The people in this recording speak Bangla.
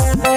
Bye.